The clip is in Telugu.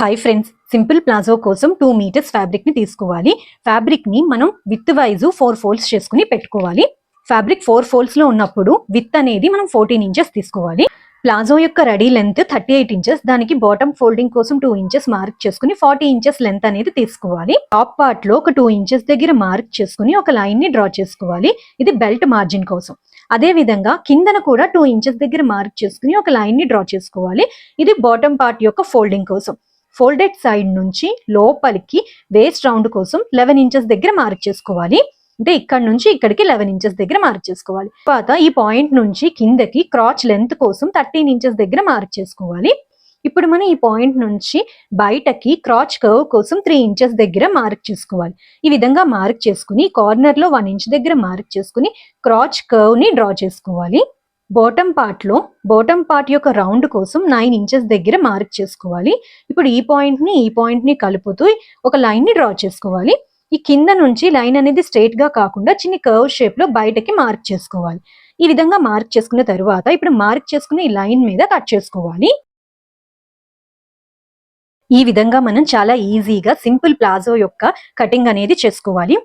హాయ్ ఫ్రెండ్స్ సింపుల్ ప్లాజో కోసం టూ మీటర్స్ ఫ్యాబ్రిక్ని తీసుకోవాలి. ఫ్యాబ్రిక్ని మనం విత్ వైజ్ ఫోర్ ఫోల్డ్స్ చేసుకుని పెట్టుకోవాలి. ఫ్యాబ్రిక్ ఫోర్ ఫోల్డ్స్లో ఉన్నప్పుడు విత్ అనేది మనం ఫోర్టీన్ ఇంచెస్ తీసుకోవాలి. ప్లాజో యొక్క ready length thirty eight inches దానికి బాటమ్ ఫోల్డింగ్ కోసం టూ ఇంచెస్ మార్క్ చేసుకుని ఫార్టీ ఇంచెస్ లెంత్ అనేది తీసుకోవాలి. టాప్ పార్ట్లో ఒక టూ ఇంచెస్ దగ్గర మార్క్ చేసుకుని ఒక లైన్ని డ్రా చేసుకోవాలి. ఇది బెల్ట్ మార్జిన్ కోసం. అదే విధంగా కిందన కూడా టూ ఇంచెస్ దగ్గర మార్క్ చేసుకుని ఒక లైన్ని డ్రా చేసుకోవాలి. ఇది బాటమ్ పార్ట్ యొక్క ఫోల్డింగ్ కోసం. ఫోల్డెడ్ సైడ్ నుంచి లోపలికి వేస్ట్ రౌండ్ కోసం లెవెన్ ఇంచెస్ దగ్గర మార్క్ చేసుకోవాలి. అంటే ఇక్కడ నుంచి ఇక్కడికి లెవెన్ ఇంచెస్ దగ్గర మార్క్ చేసుకోవాలి. తర్వాత ఈ పాయింట్ నుంచి కిందకి క్రాచ్ లెంత్ కోసం థర్టీన్ ఇంచెస్ దగ్గర మార్క్ చేసుకోవాలి. ఇప్పుడు మనం ఈ పాయింట్ నుంచి బయటకి క్రాచ్ కర్వ్ కోసం త్రీ ఇంచెస్ దగ్గర మార్క్ చేసుకోవాలి. ఈ విధంగా మార్క్ చేసుకుని కార్నర్లో వన్ ఇంచ్ దగ్గర మార్క్ చేసుకుని క్రాచ్ కర్వ్ని డ్రా చేసుకోవాలి. బాటమ్ పార్ట్లో బాటమ్ పార్ట్ యొక్క రౌండ్ కోసం నైన్ ఇంచెస్ దగ్గర మార్క్ చేసుకోవాలి. ఇప్పుడు ఈ పాయింట్ని ఈ పాయింట్ని కలుపుతూ ఒక లైన్ని డ్రా చేసుకోవాలి. ఈ కింద నుంచి లైన్ అనేది స్ట్రైట్గా కాకుండా చిన్న కర్వ్ షేప్లో బయటకి మార్క్ చేసుకోవాలి. ఈ విధంగా మార్క్ చేసుకున్న తర్వాత ఇప్పుడు మార్క్ చేసుకుని ఈ లైన్ మీద కట్ చేసుకోవాలి. ఈ విధంగా మనం చాలా ఈజీగా సింపుల్ ప్లాజో యొక్క కటింగ్ అనేది చేసుకోవాలి.